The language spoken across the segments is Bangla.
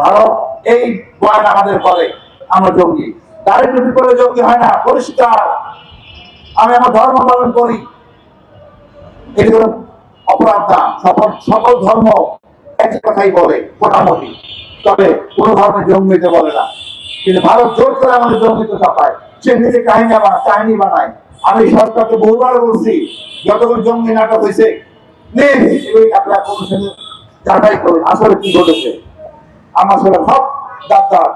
ভারত এই বয়ান আমাদের করে আমরা হয় না, পরিষ্কার। আমি আমার ধর্ম পালন করি। এগুলো অপরাধ না সকল সকল ধর্ম কথাই বলে, মোটামুটি। তবে কোন জঙ্গিতে বলে না। কিন্তু ভারত জোর করে আমাদের জঙ্গিতে চাপায় সে নিজে কাহিনী বানায় কাহিনী বানায়। আমি সরকারকে বহুবার বলছি যতগুলো জঙ্গি নাটক হয়েছে, নেই আপনারা কোনো যাচাই করুন, আসলে কি ঘটেছে। আমার সাথে সব ডাক্তার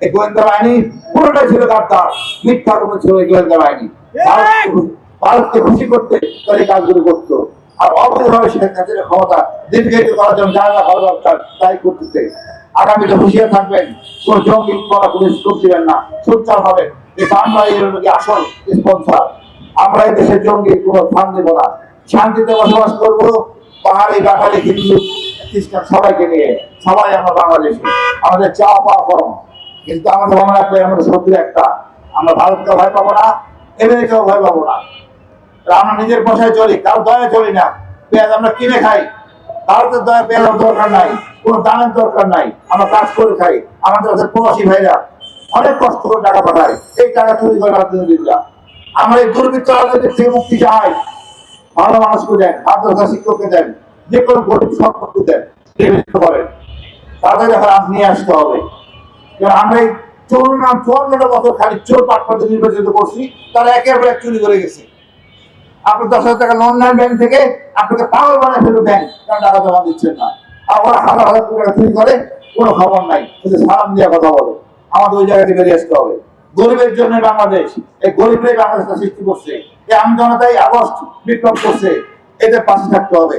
এই গোয়েন্দা বাহিনী পুরোটাই ছিল ডাক্তার মিথ্যা রূপে ছিল এই গোয়েন্দা বাহিনী। ভারতকে- খুশি করতে তারা এই কাজগুলো করতো। আর অবৈধভাবে শেখ হাসিনার ক্ষমতা দীর্ঘায়িত করার জন্য যা যা করা দরকার তাই করতেছে। আগামীতে হুঁশিয়ার থাকবেন কোন জঙ্গি করা পুলিশ যোগ দিবেন না। সোচ্চার হবেন যে আমরা এর নাকি আসল স্পন্সার আমরা এই দেশের জঙ্গি কোনো স্থান দেবো না। শান্তিতে বসবাস করব পাহাড়ি বাঙালি হিন্দু খ্রিস্টান সবাইকে নিয়ে, সবাই আমরা বাংলাদেশি। আমাদের চাওয়া পাওয়া কম কিন্তু আমাদের মনে রাখবে আমাদের শত্রু একটা। আমরা ভারতকে ভয় পাবো না, আমেরিকাও ভয় পাবো না। আমরা নিজের পয়সায় চলি, কারও দয়া চলি না। পেঁয়াজ আমরা কিনে খাই। ভারতের দয়া পেঁয়াজের দরকার নাই, কোনো দামের দরকার নাই। আমরা কাজ করে খাই। আমাদের কাছে প্রবাসী ভাইরা অনেক কষ্ট করে টাকা পাঠায়। এই টাকা চুরি করে রাজনীতিবিদরা আমরা এই দুর্বৃত্ত রাজনীতির থেকে মুক্তি চাই। ভালো মানুষকে দেন মাদ্রাসা শিক্ষককে দেন। যে কোনো গরিব সম্পর্কে দেন তাদের এখন আজ নিয়ে আসতে হবে। আমরা এই চুয়ান্ন চুয়ান্নটা বছর খালি চোর পাটপাতে নির্বাচিত করছি, তারা একের পর এক চুরি করে গেছে। আপনি দশ হাজার টাকা লোন নেন ব্যাংক থেকে, আপনাকে পাগল বানায় ফেলবে ব্যাংক কারণ টাকা জমা দিচ্ছেন না। আর ওরা হাজার হাজার টাকা চুরি করে, কোনো খবর নাই। শুধু সালাম দিয়ে কথা বলে। আমাদের ওই জায়গা থেকে বেরিয়ে আসতে হবে। গরিবের জন্য বাংলাদেশ, এই গরিবরাই বাংলাদেশটা সৃষ্টি করছে। এই আমজনতাই আগস্ট বিপ্লব করছে। এদের পাশে থাকতে হবে।